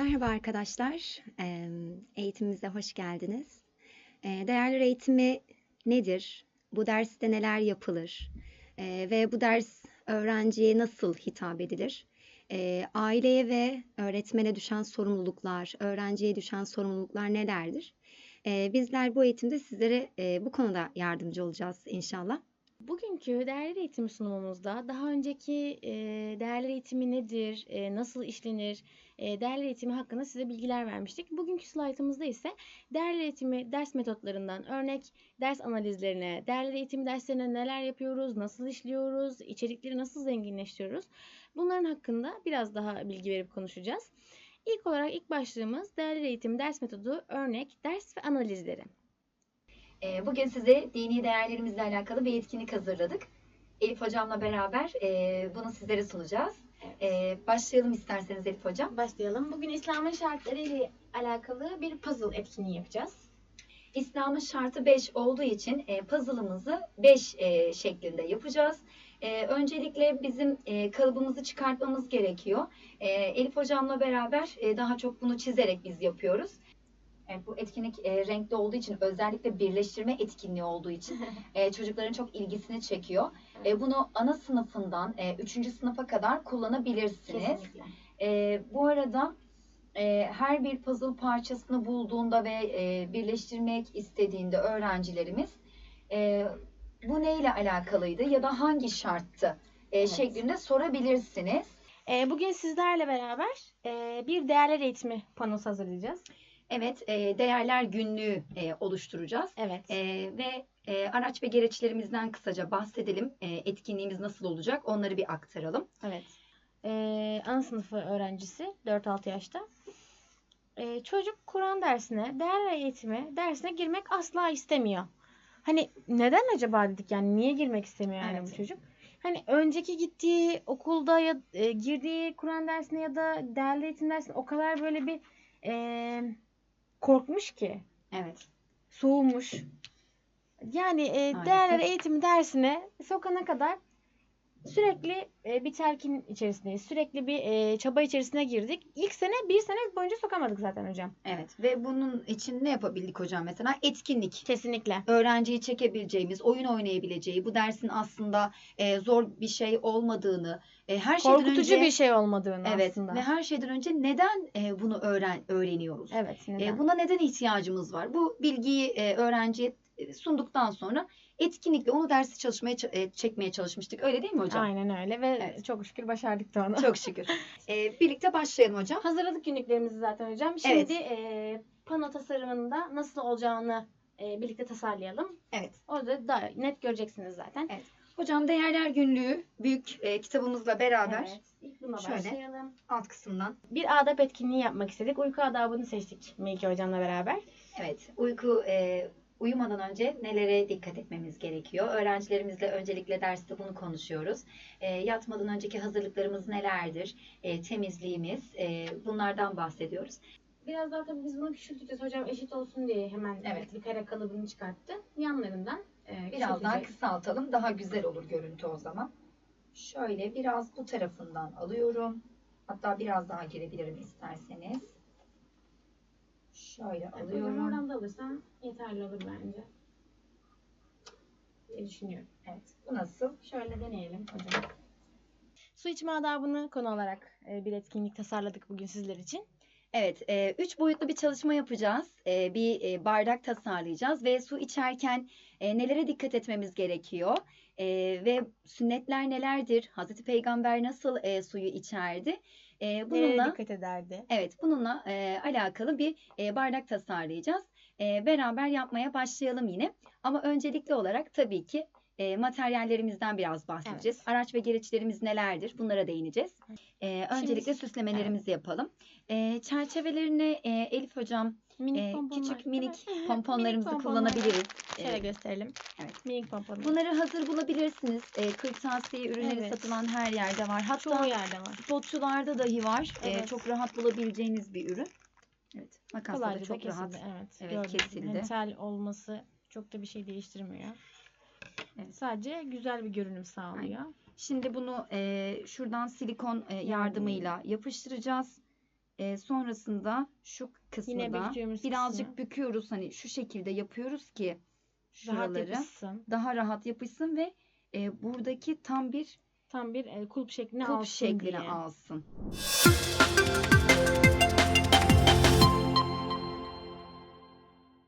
Merhaba arkadaşlar, eğitimimize hoş geldiniz. Eee, Değerler eğitimi nedir? Bu derste neler yapılır? Eee, ve bu ders öğrenciye nasıl hitap edilir? Eee, aileye ve öğretmene düşen sorumluluklar, öğrenciye düşen sorumluluklar nelerdir? Bizler bu eğitimde sizlere bu konuda yardımcı olacağız inşallah. Bugünkü değerler eğitimi sunumumuzda daha önceki e, değerler eğitimi nedir, e, nasıl işlenir, e, değerler eğitimi hakkında size bilgiler vermiştik. Bugünkü slaytımızda ise değerler eğitimi ders metotlarından örnek ders analizlerine, değerler eğitimi derslerine neler yapıyoruz, nasıl işliyoruz, içerikleri nasıl zenginleştiriyoruz bunların hakkında biraz daha bilgi verip konuşacağız. İlk olarak ilk başlığımız değerler eğitimi ders metodu, örnek, ders ve analizleri. Ee, Bugün size dini değerlerimizle alakalı bir etkinlik hazırladık. Elif Hocam'la beraber e, bunu sizlere sunacağız. Ee, Başlayalım isterseniz Elif Hocam. Başlayalım. Bugün İslam'ın şartları ile alakalı bir puzzle etkinliği yapacağız. İslam'ın şartı 5 olduğu için e, puzzle'ımızı 5 e, şeklinde yapacağız. E, öncelikle bizim e, kalıbımızı çıkartmamız gerekiyor. E, Elif Hocam'la beraber e, daha çok bunu çizerek biz yapıyoruz. Evet, bu etkinlik e, renkli olduğu için özellikle birleştirme etkinliği olduğu için e, çocukların çok ilgisini çekiyor. E, bunu ana sınıfından 3. sınıfa kadar kullanabilirsiniz. Kesinlikle. E, bu arada e, her bir puzzle parçasını bulduğunda ve e, birleştirmek istediğinde öğrencilerimiz e, bu neyle alakalıydı ya da hangi şarttı e, Evet. şeklinde sorabilirsiniz. Ee, bugün sizlerle beraber e, bir değerler eğitimi panosu hazırlayacağız. Evet, e, değerler günlüğü e, oluşturacağız. Evet. E, ve e, araç ve gereçlerimizden kısaca bahsedelim. E, etkinliğimiz nasıl olacak onları bir aktaralım. Evet. Ee, ana sınıfı öğrencisi 4-6 yaşta. Ee, çocuk Kur'an dersine, değerler eğitimi dersine girmek asla istemiyor. Hani neden acaba dedik yani niye girmek istemiyor yani Evet. bu çocuk? Hani önceki gittiği okulda ya e, girdiği Kur'an dersine ya da değerli eğitim dersine o kadar böyle bir e, korkmuş ki. Evet. soğumuş. Yani e, Maalesef. değerler eğitimi dersine sokana kadar sürekli e, bir telkin içerisindeyiz. Sürekli bir e, çaba içerisine girdik. İlk sene bir sene boyunca sokamadık zaten hocam. Evet ve bunun için ne yapabildik hocam mesela? Etkinlik. Kesinlikle. öğrenciyi çekebileceğimiz, oyun oynayabileceği, bu dersin aslında e, zor bir şey olmadığını, e, her şeyden Korkutucu önce bir şey olmadığını evet aslında. ve her şeyden önce neden e, bunu öğren öğreniyoruz? Evet. E, neden? buna neden ihtiyacımız var? Bu bilgiyi e, öğrenciye e, sunduktan sonra etkinlikle onu dersi çalışmaya e, çekmeye çalışmıştık. Öyle değil mi hocam? Aynen öyle ve Evet. çok şükür başardık da onu. Çok şükür. E, birlikte başlayalım hocam. Hazırladık günlüklerimizi zaten hocam. Şimdi e, pano tasarımında nasıl olacağını e, birlikte tasarlayalım. Evet. Orada daha net göreceksiniz zaten. Evet. Hocam değerler günlüğü büyük e, kitabımızla beraber Evet. İlk buna Şöyle. başlayalım. alt kısımdan Bir adap etkinliği yapmak istedik. Uyku adabını seçtik Melike hocamla beraber. Evet, uyku e, uyumadan önce nelere dikkat etmemiz gerekiyor? Öğrencilerimizle öncelikle derste bunu konuşuyoruz. E, yatmadan önceki hazırlıklarımız nelerdir? E, temizliğimiz, e, bunlardan bahsediyoruz. Biraz daha tabii biz bunu küçülteceğiz hocam eşit olsun diye hemen Evet. bir kare kalıbını çıkarttı. Yanlarından e, Biraz daha küçülteceğiz. kısaltalım, daha güzel olur görüntü o zaman. Şöyle biraz bu tarafından alıyorum. Hatta biraz daha girebilirim isterseniz. Şöyle alıyorum. oradan da alırsan yeterli olur bence. diye düşünüyorum. Evet, bu nasıl? Şöyle deneyelim hocam. Su içme adabını konu olarak e, bir etkinlik tasarladık bugün sizler için. Evet, e, üç boyutlu bir çalışma yapacağız. E, bir e, bardak tasarlayacağız ve su içerken e, nelere dikkat etmemiz gerekiyor? E, ve sünnetler nelerdir? Hazreti Peygamber nasıl e, suyu içerdi? E, Nereye bununla, dikkat ederdi? evet, bununla e, alakalı bir e, bardak tasarlayacağız. E, beraber yapmaya başlayalım yine. Ama öncelikli olarak tabii ki e, materyallerimizden biraz bahsedeceğiz. Araç ve gereçlerimiz nelerdir? Bunlara değineceğiz. E, öncelikle Şimdi- süslemelerimizi yapalım. E, çerçevelerine e, Elif Hocam Minik e, pomponlar. küçük minik Evet. pomponlarımızı Minik kullanabiliriz. Şöyle E, gösterelim. Evet. Minik pomponlar. bunları hazır bulabilirsiniz. E, kırtasiye ürünleri Evet. satılan her yerde var. Hatta Çoğu yerde var. spotçularda dahi var. E, Evet. çok rahat bulabileceğiniz bir ürün. Evet. Makasla da çok kesildi. rahat. Evet, Evet, gördüm. kesildi. Hani tel olması çok da bir şey değiştirmiyor. Evet. Sadece güzel bir görünüm sağlıyor. Şimdi bunu e, şuradan silikon e, yardımıyla yapıştıracağız. E, sonrasında şu kısmı Yine da birazcık kısmı. büküyoruz. Hani şu şekilde yapıyoruz ki Rahat şuraları yapışsın. daha rahat yapışsın ve e, buradaki tam bir Tam bir e, kulp şeklini kulp alsın şeklini diye. alsın.